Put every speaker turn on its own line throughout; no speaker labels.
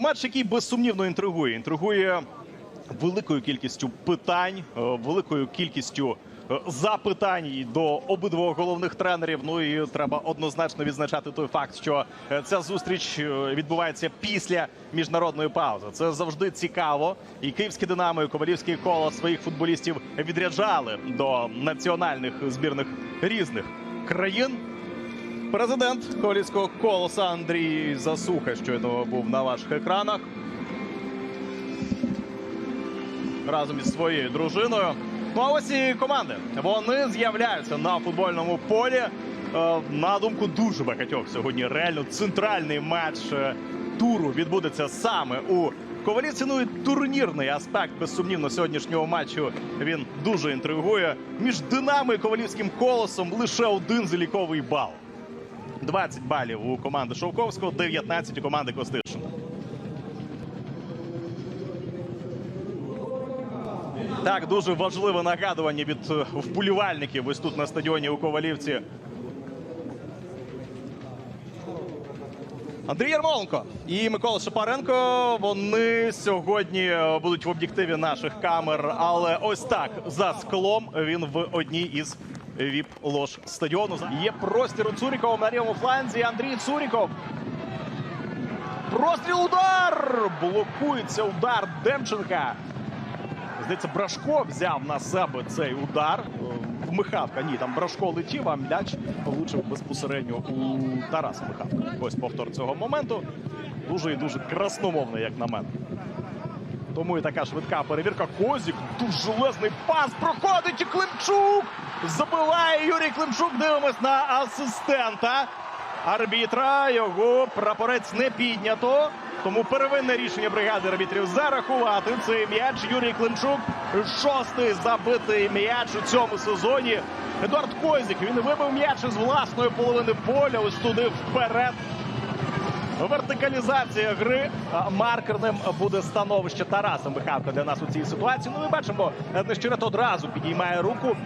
матч, який безсумнівно інтригує. Інтригує великою кількістю питань, е, великою кількістю е, запитань до обидвох головних тренерів. Ну і треба однозначно відзначати той факт, що е, ця зустріч відбувається після міжнародної паузи. Це завжди цікаво. І київське динамо і ковалівське коло своїх футболістів відряджали до національних збірних різних країн. Президент Ковалівського колоса Андрій Засуха щойно був на ваших екранах. Разом із своєю дружиною. Ну а ось і команди. Вони з'являються на футбольному полі. Е, На думку дуже багатьох сьогодні реально центральний матч е, туру відбудеться саме у Ковалівці. Ну турнірний аспект безсумнівно сьогоднішнього матчу він дуже інтригує. Між Динамо і Ковалівським колосом лише один заліковий бал. 20 балів у команди Шовковського, 19 у команди Костишина. Так, дуже важливе нагадування від е, вболівальників ось тут на стадіоні у Ковалівці. Андрій Ярмоленко і Микола Шапаренко. Вони сьогодні е, будуть в об'єктиві наших камер. Але ось так за склом він в одній із віп лож стадіону. Є простір у Цурікова на лівому фланзі. Андрій Цуріков. Простріл удар! Блокується удар Демченка. Здається, Брашко взяв на себе цей удар. Михавка. Ні, там Брашко летів, а м'яч влучив безпосередньо у Тараса Михавка. Ось повтор цього моменту. Дуже і дуже красномовний, як на мене. Тому і така швидка перевірка. Козік. Дуже пас. Проходить і Климчук. Забиває Юрій Климчук. Дивимось на асистента. Арбітра його прапорець не піднято. Тому первинне рішення бригади арбітрів зарахувати цей м'яч. Юрій Климчук. Шостий забитий м'яч у цьому сезоні. Едуард Козік. Він вибив м'яч із власної половини поля. Ось туди вперед. Вертикалізація гри маркерним буде становище Тараса Михавка для нас у цій ситуації. Ну, ми бачимо, Нещерет одразу підіймає руку,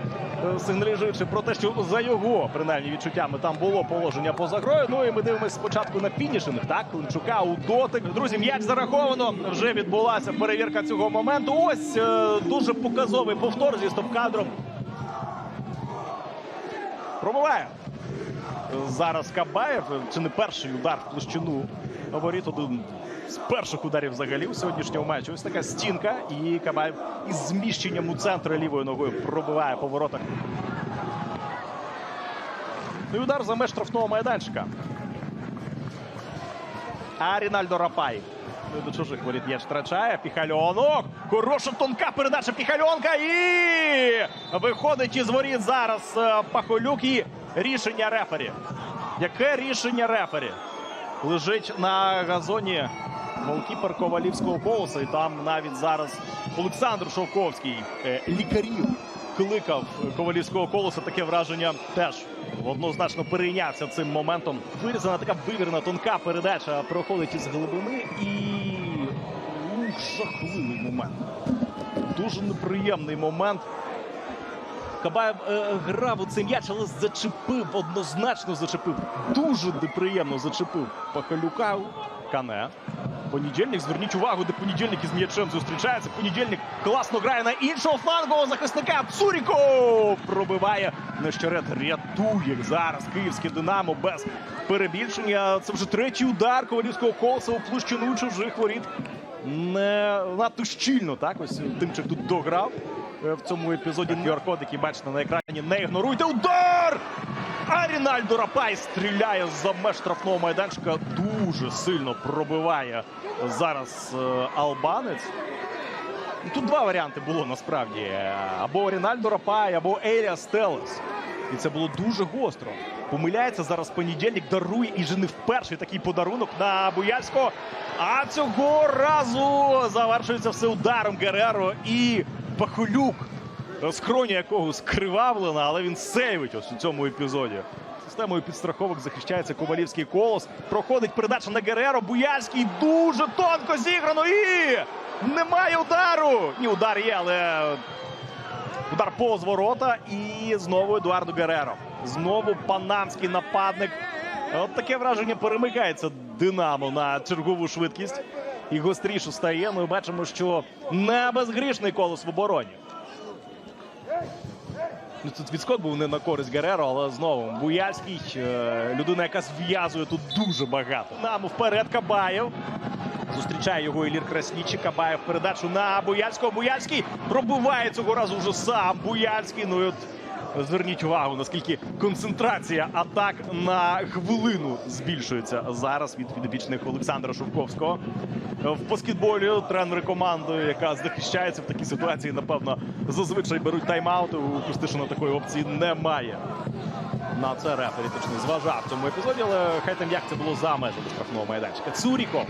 е, сигналізуючи про те, що за його принаймні відчуттями там було положення поза грою. Ну і ми дивимося спочатку на фінішинг. Так, Климчука у дотик. Друзі, м'яч зараховано. Вже відбулася перевірка цього моменту. Ось е, дуже показовий повтор зі стоп-кадром. Пробиває. Зараз Кабаєв. Чи не перший удар в площину воріт? Один з перших ударів взагалі у сьогоднішньому матчі. Ось така стінка. І Кабаєв із зміщенням у центр лівою ногою пробиває по воротах. Ну і удар за меж штрафного майданчика. А Рінальдо Рапай. Ну, До чужих воріт м'яч втрачає. Піхальонок. Хороша тонка передача Піхальонка. І виходить із воріт зараз е, Пахолюк. І рішення рефері. Яке рішення рефері? Лежить на газоні голкіпер Ковалівського колоса. І там навіть зараз Олександр Шовковський е, лікарів кликав Ковалівського колоса. Таке враження теж однозначно перейнявся цим моментом. Вирізана така вивірна тонка передача проходить із глибини і жахливий момент. Дуже неприємний момент. Кабаєв е, грав у цей м'яч, але зачепив, однозначно зачепив. Дуже неприємно зачепив Пахалюка. Кане. Понедільник, зверніть увагу, де понедільник із м'ячем зустрічається. Понедільник класно грає на іншого флангового захисника. Цуріков пробиває Нещерет. Рятує зараз київське Динамо без перебільшення. Це вже третій удар Ковалівського колоса у площину чужих воріт. Не надто щільно, так? Ось Тимчик тут дограв е, в цьому епізоді. QR-код, який бачите на екрані. Не ігноруйте. Удар! А Рінальдо Рапай стріляє з-за меж штрафного майданчика. Дуже сильно пробиває зараз е, албанець. Ну, Тут два варіанти було насправді: або Рінальдо Рапай, або Еліас Телес. І це було дуже гостро. Помиляється зараз понедільник, дарує і вже не вперше такий подарунок на Буяльського. А цього разу завершується все ударом Гереро і Пахолюк, скроня якого скривавлена, але він сейвить ось у цьому епізоді. Системою підстраховок захищається Ковалівський колос. Проходить передача на Гереро. Буяльський дуже тонко зіграно. І немає удару. Ні, удар є, але Удар повз ворота і знову Едуардо Гереро. Знову панамський нападник. От таке враження перемикається Динамо на чергову швидкість. І гостріше стає. І бачимо, що не безгрішний колос в обороні. Ну, тут відскок був не на користь Гереро, але знову Буяльський, е, людина, яка зв'язує тут дуже багато. Нам вперед Кабаєв. Зустрічає його Ілір Краснічий. Кабаєв передачу на Буяльського. Буяльський пробиває цього разу вже сам Буяльський. Ну і от зверніть увагу, наскільки концентрація атак на хвилину збільшується зараз від підопічних Олександра Шовковського. В баскетболі тренери команди, яка захищається в такій ситуації, напевно, зазвичай беруть тайм-аут. У Костишина такої опції немає. На це рефері точно зважав в цьому епізоді, але хай там як це було за межами штрафного майданчика. Цуріков.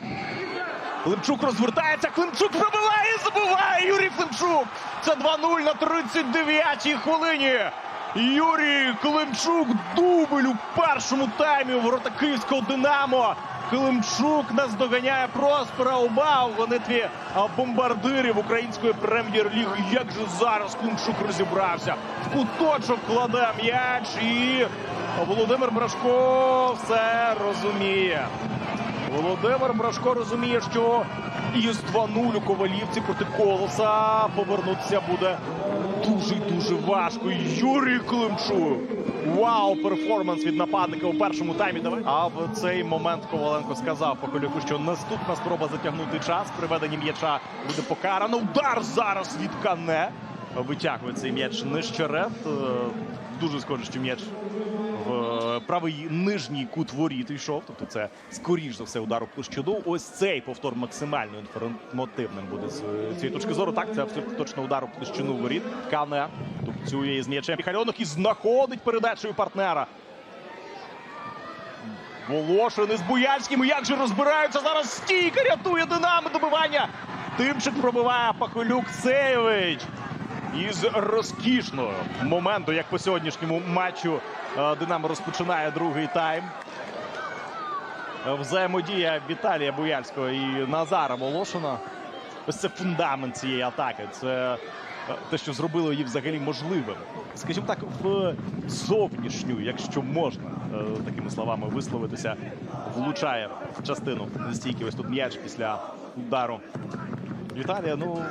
Климчук розвертається. Климчук пробиває і забиває. Юрій Климчук. Це 2-0 на 39-й хвилині. Юрій Климчук дубль у першому таймі у ворота київського Динамо. Климчук наздоганяє Проспера Убав в гонитві бомбардирів української прем'єр-ліги. Як же зараз Климчук розібрався? В куточок кладе м'яч і Володимир Брашко все розуміє. Володимир Брашко розуміє, що із 2-0 у Ковалівці проти Колоса повернутися буде дуже дуже важко. Юрій Климчук. Вау, перформанс від нападника у першому таймі. Давай. А в цей момент Коваленко сказав Поколюку, що наступна спроба затягнути час. Приведення м'яча буде покарано. Удар зараз від Кане. Витягує цей м'яч нижчеред. Е, Дуже схоже, що м'яч правий нижній кут воріт йшов. Тобто це скоріш за все удар у площину. Ось цей повтор максимально інформативним буде з цієї точки зору. Так, це абсолютно точно удар у площину воріт. Кане тупцює із м'ячем. Міхальонок і знаходить передачею партнера. Волошин із Буяльським. Як же розбираються зараз стійка рятує Динамо добивання. Тимчик пробиває Пахолюк Сейвич. Із розкішного моменту, як по сьогоднішньому матчу, е, Динамо розпочинає другий тайм. Е, Взаємодія Віталія Буяльського і Назара Волошина. Ось це фундамент цієї атаки. Це е, те, що зробило її взагалі можливим. Скажімо так, в зовнішню, якщо можна такими словами висловитися, влучає в частину стійки. Ось тут м'яч після удару. Віталія, ну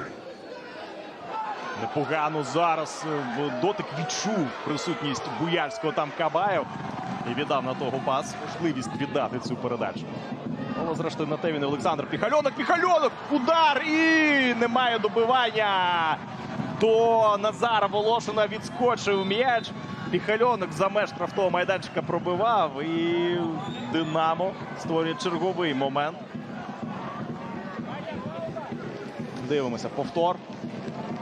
Непогано зараз е, дотик відчув присутність Буяльського там Кабаєв і віддав на того пас можливість віддати цю передачу. Але зрештою на те він Олександр Піхальонок. Піхальонок! Удар! І немає добивання. До Назара Волошина відскочив м'яч. Піхальонок за меж штрафного майданчика пробивав. І Динамо створює черговий момент. Дивимося повтор.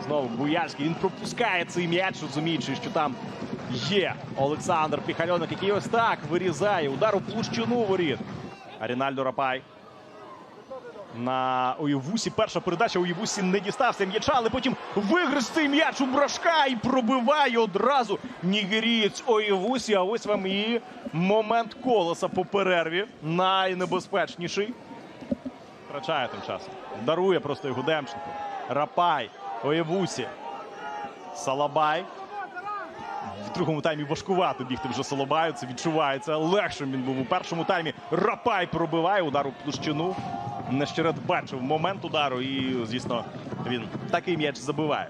Знову Буяльський. Він пропускає цей м'яч, розуміючи, що там є Олександр Піхальонок, який ось так вирізає. Удар у площину воріт. Арінальдо Рапай. На Оєвусі перша передача Оєвусі не дістався м'яча, але потім вигриз цей м'яч у Брашка і пробиває одразу нігерієць Оєвусі. А ось вам і момент колеса по перерві. Найнебезпечніший. Втрачає тим часом. Дарує просто його Демченко. Рапай. Оєвусі. Салабай. В другому таймі важкувато бігти вже Салабаю. Це відчувається. Легшим він був у першому таймі. Рапай пробиває удар у площину. Нещеред бачив момент удару. І, звісно, він такий м'яч забиває.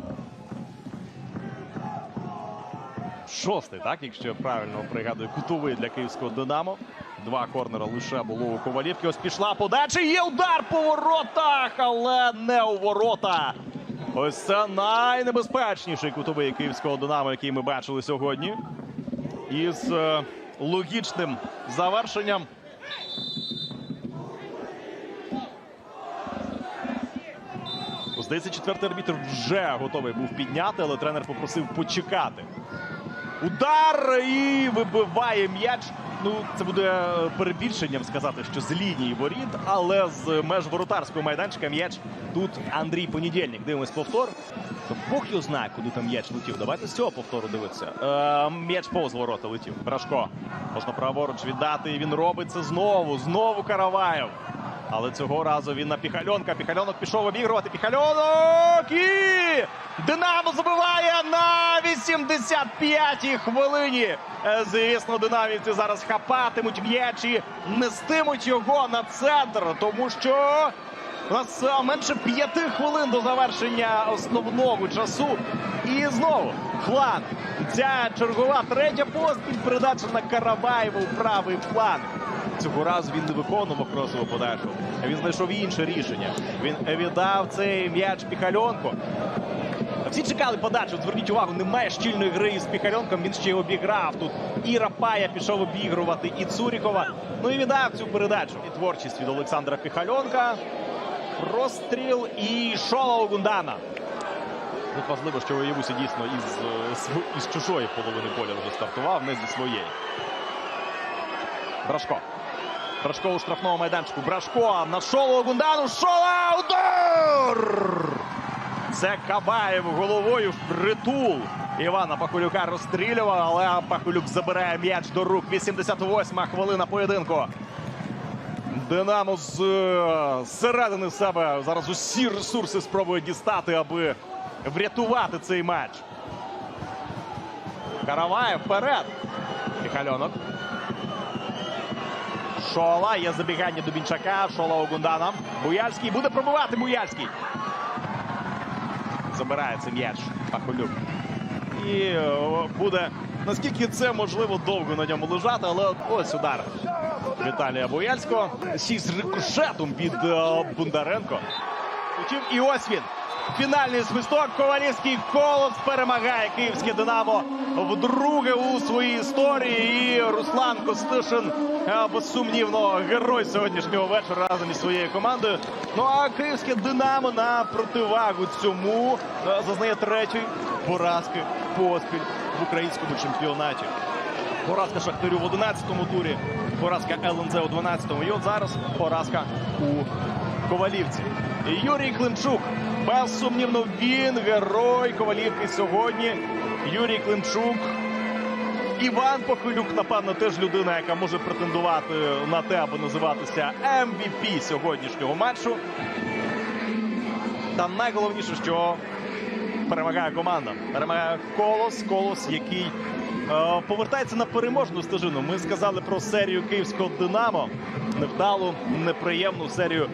Шостий, так, якщо я правильно пригадую, кутовий для київського Динамо. Два корнера лише було у Ковалівки. Ось пішла подача. Є удар по воротах, але не у ворота. Ось це найнебезпечніший кутовий київського Динамо, який ми бачили сьогодні. Із е, логічним завершенням. Здається, четвертий арбітр вже готовий був підняти, але тренер попросив почекати. Удар і вибиває м'яч. Ну, це буде перебільшенням сказати, що з лінії воріт, але з меж воротарського майданчика м'яч тут Андрій Понедільник. Дивимось повтор. Бог його знає, куди там м'яч летів. Давайте з цього повтору дивитися. Е, м'яч повз ворота летів. Брашко. Можна праворуч віддати. І він робить це знову. Знову Караваєв. Але цього разу він на Піхальонка. Піхальонок пішов обігрувати. Піхальонок! І Динамо забиває на 85-й хвилині. Е, Звісно, динамівці зараз хапатимуть м'яч і нестимуть його на центр, тому що У нас е, менше п'яти хвилин до завершення основного часу. І знову фланг. Ця чергова третя поспіль передача на Караваєву правий фланг. Цього разу він не виконував кросову подачу. Він знайшов інше рішення. Він віддав цей м'яч Піхальонку. Всі чекали подачу. Зверніть увагу, немає щільної гри із Піхальонком. Він ще й обіграв тут. І Рапая пішов обігрувати, і Цурікова. Ну і віддав цю передачу. І творчість від Олександра Піхальонка. Простріл і Шола Огундана. Тут важливо, що Воєвуся дійсно із, е, із чужої половини поля вже стартував, не зі своєї. Брашко. Брашко у штрафному майданчику. Брашко на Шолу Огундану. Шола! Удар! Це Кабаєв головою в притул. Івана Пахулюка розстрілював, але Пахулюк забирає м'яч до рук. 88-ма хвилина поєдинку. Динамо з е, середини себе зараз усі ресурси спробує дістати, аби врятувати цей матч. Караваєв вперед. Міхальонок. Шола. Є забігання до Бінчака. Шола Огундана. Буяльський буде пробивати Буяльський. Забирає цей м'яч Пахолюк. І е, буде наскільки це можливо довго на ньому лежати, але ось удар Віталія Бояльського. сі й з рикошетом від е, Бондаренко. Утім, і ось він. Фінальний свисток. Ковалівський колос перемагає київське Динамо вдруге у своїй історії. І Руслан Костишин е, безсумнівно герой сьогоднішнього вечора разом із своєю командою. Ну а київське Динамо на противагу цьому е, зазнає третьої поразки поспіль в українському чемпіонаті. Поразка Шахтарю в 11-му турі, поразка ЛНЗ у 12-му. І от зараз поразка у Ковалівці. Юрій Климчук. Безсумнівно, він герой Ковалівки сьогодні. Юрій Климчук. Іван Похилюк, напевно, теж людина, яка може претендувати на те, аби називатися MVP сьогоднішнього матчу. Та найголовніше, що перемагає команда. Перемагає колос, колос, який е, повертається на переможну стежину. Ми сказали про серію київського Динамо. Невдалу, неприємну серію